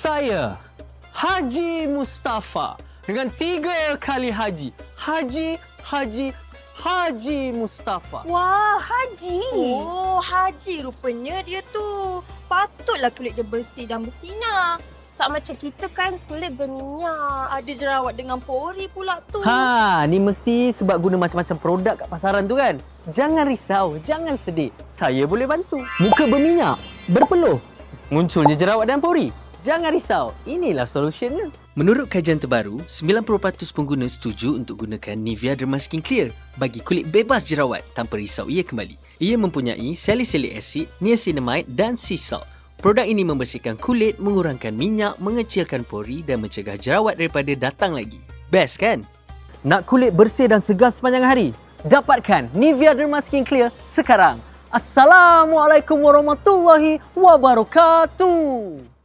Saya, Haji Mustafa. Dengan tiga kali haji. Haji, haji, Haji Mustafa. Wah, Haji. Oh, Haji rupanya dia tu. Patutlah kulit dia bersih dan bersinar. Tak macam kita kan kulit berminyak. Ada jerawat dengan pori pula tu. Ha, ni mesti sebab guna macam-macam produk kat pasaran tu kan? Jangan risau, jangan sedih. Saya boleh bantu. Muka berminyak, berpeluh, munculnya jerawat dan pori. Jangan risau, inilah solusinya. Menurut kajian terbaru, 90% pengguna setuju untuk gunakan Nivea Derma Skin Clear bagi kulit bebas jerawat tanpa risau ia kembali. Ia mempunyai salicylic acid, niacinamide dan sea salt. Produk ini membersihkan kulit, mengurangkan minyak, mengecilkan pori dan mencegah jerawat daripada datang lagi. Best kan? Nak kulit bersih dan segar sepanjang hari? Dapatkan Nivea Derma Skin Clear sekarang. Assalamualaikum warahmatullahi wabarakatuh.